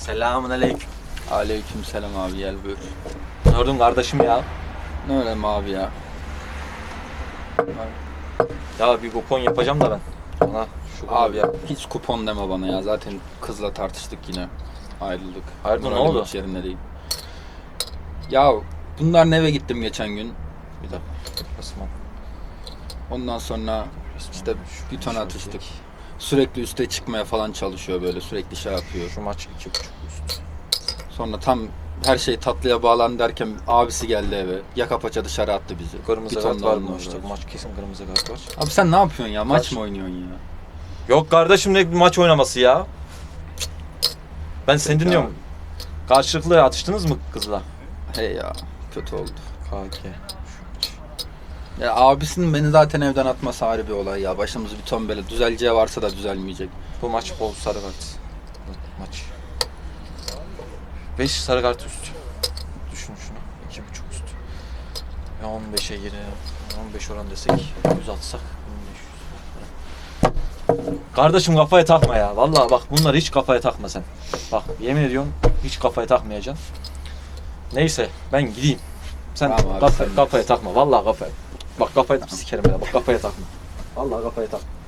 Selamun aleyküm. Aleyküm selam abi gel buyur. Gördün kardeşim ya. Ne öyle abi ya? Ya bir kupon yapacağım da ben. Bana şu kadar Abi ya hiç kupon deme bana ya. Zaten kızla tartıştık yine. Ayrıldık. Hayırdır, ne Moralim oldu? hiç yerinde değil. Ya bunların eve gittim geçen gün. Bir dakika. Osman. Ondan sonra işte bir ton atıştık. Sürekli üste çıkmaya falan çalışıyor böyle. Sürekli şey yapıyor. Şu maç iki buçuk üst. Sonra tam her şey tatlıya bağlandı derken abisi geldi eve. Yaka paça dışarı attı bizi. Kırmızı Bir kart ton var mı işte? uğraş. Bu maç kesin kırmızı kart var. Abi sen ne yapıyorsun ya? Maç Kaç? mı oynuyorsun ya? Yok kardeşim ne maç oynaması ya? Ben seni dinliyorum. Karşılıklı atıştınız mı kızla? Hey ya kötü oldu. KK. Ya abisinin beni zaten evden atması ayrı bir olay ya. Başımız bir ton böyle düzeleceği varsa da düzelmeyecek. Bu maç bol sarı kart. Bu maç. 5 sarı kart üst. Düşün şunu. 2.5 üst. Ya 15'e gire. 15 oran desek 100 atsak 1500. Kardeşim kafaya takma ya. Vallahi bak bunları hiç kafaya takma sen. Bak yemin ediyorum hiç kafaya takmayacaksın. Neyse ben gideyim. Sen Tamam abi, kafa- sen kafaya takma. Vallahi kafaya. Bak kafaya sikerim. Bak kafaya takma. Vallahi kafaya takma.